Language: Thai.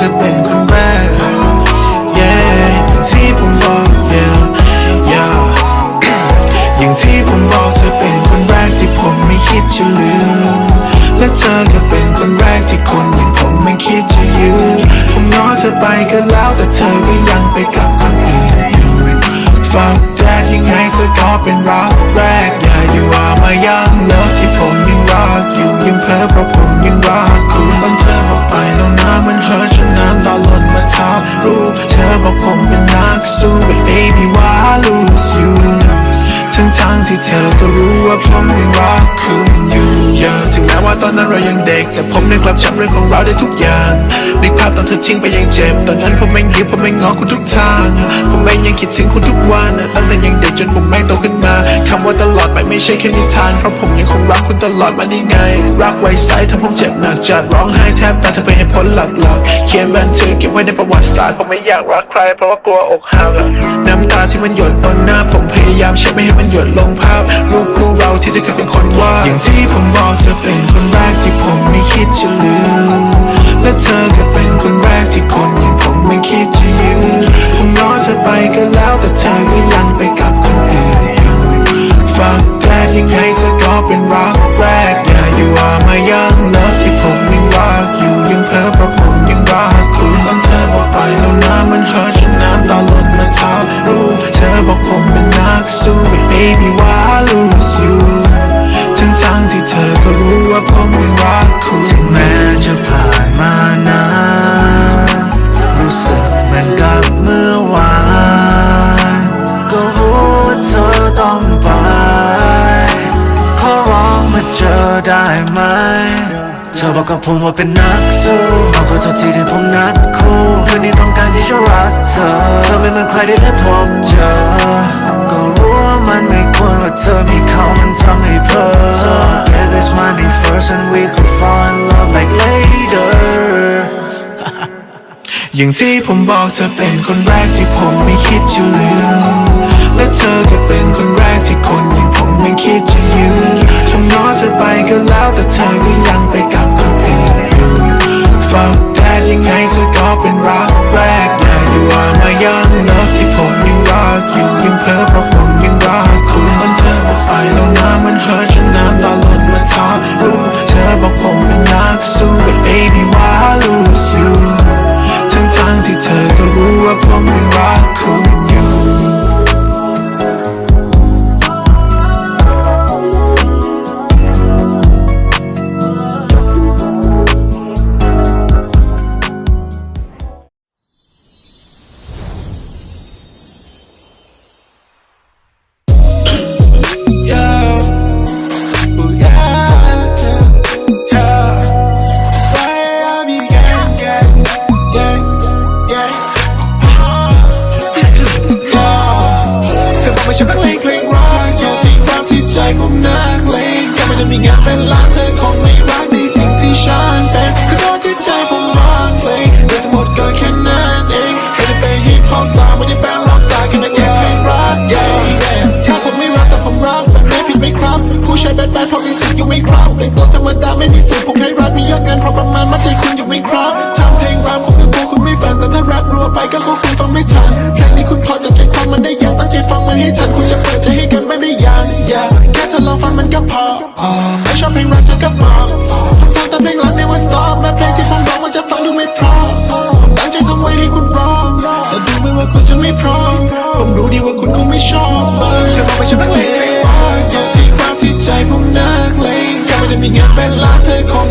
จะเป็นคนแรก yeah อย่างที่ผมบอก yeah yeah อย่างที่ผมบอกเธอเป็นคนแรกที่ผมไม่คิดจะลืม และเธอก็เป็นคนแรกที่คนอย่างผมไม่คิดจะยืมผมง้อเธอไปก็แล้วแต่เธอก็ยังไปกับคนอื่นอยู่ Fuck that ยังไงเธอก็เป็นรักแรก Yeah you are my young love ที่ผมยังรักอยู่ยังเพ้อเพราะผม ทั้งทางๆที่เธอก็รู้ว่าผมยังรักคุณอยู่ เยอะถึงแม้ว่าตอนนั้นเรายังเด็ก แต่ผมนึกกลับจำเรื่องของเราได้ทุกอย่างนึกภาพตอนเธอทิ้งไปยังเจ็บ ตอนนั้นผมไม่ยิ้มผมไม่งอคุณทุกทาง ผมไม่ยังคิดถึงคุณทุกวันตั้งแต่ยังเด็กจนผมแม่งโตขึ้นมาคำว่าตลอดไปไม่ใช่แค่นิทานเพราะผมยังคงรักคุณตลอดมานี่ไง รักไว้ใสทำผมเจ็บหนักจัดร้องไห้แทบตายเธอไปให้พ้นหลักๆเขียนบันทึกเก็บไว้ในประวัติศาสตร์ผมไม่อยากรักใครเพราะว่ากลัวอกหักอะน้ำตาที่มันหยดบนหน้าผมพยายามเช็ดไม่ให้มันหยดลงภาพรูปคู่เราที่เธอเคยเป็นคนวาดอย่างที่ผมบอกเธอเป็นคนแรกที่ผมไม่คิดจะลืม และเธอก็เป็นคนแรกที่คนอย่างผมไม่คิดจะยืมผมง้อเธอไปก็แล้วแต่เธอก็ ถึงแม้จะผ่านมานานรู้สึกเหมือนกับเมื่อวาน ก็รู้ว่าเธอต้องไป ขอร้องมาเจอได้ไหม เธอบอกกับผมว่าเป็นนักสู้ขอขอโทษที่ที่ผมนัดคู่คืนนี้ต้องการที่จะรักเธอ เธอไม่เหมือนใครที่ได้พบเจอ ก็รู้ว่ามันไม่ควรว่าเธอมีเขามันทำให้เพ้อ So get this money first and we อย่างที่ผมบอกเธอเป็นคนแรกที่ผมไม่คิดจะลืม นเป็นล้านเธอคงไม่รักในสิ่งที่ฉันเป็นขอโทษที่ใจผมรักเลงเรื่องทั้งหมดก็แค่นั้นเองไม่ได้เป็นฮิปฮอปสตาร์ไม่ได้เป็นร็อกสตาร์แค่นักเลงเพลงรัก yeah ถ้าผมไม่รักแต่ผมรักแบบไม่ผิดไหมครับ ผู้ชายแบดแบดเพราะมีสิ่งอยู่ไหมครับแต่งตัวธรรมดาไม่มีสูตรผมให้รักมียอดเงินเพราะประมาณมาใจคุณอยู่ไหมครับทำเพลงรำผมก็กลัวคุณไม่ฟังแต่ถ้าแรปรัวไปก็คงคุณฟังไม่ทันเพลงนี้คุณพอจะใจความมันได้ย่างตั้งใจฟังมันให้ทันคุณจะเปิดใจให้กันไม่ได้ยัง yeah แค่เธอลองฟังมันก็พอ ชอบเพลงรักเธอก็บอกผมฟังแต่เพลงรักในวันสต็อปแม้เพลงที่ผมร้องมันจะฟังดูไม่เพราะผมตั้งใจทำไว้ให้คุณร้องแต่ดูไม่ว่าคุณจะไม่พร้อมผมรู้ดีว่าคุณคงไม่ชอบเลยจะบอกไปฉันนักเลงเลงรักอยู่ที่ความที่ใจผมนักเลงจะไม่ได้มีงานเป็นล้านเธอคง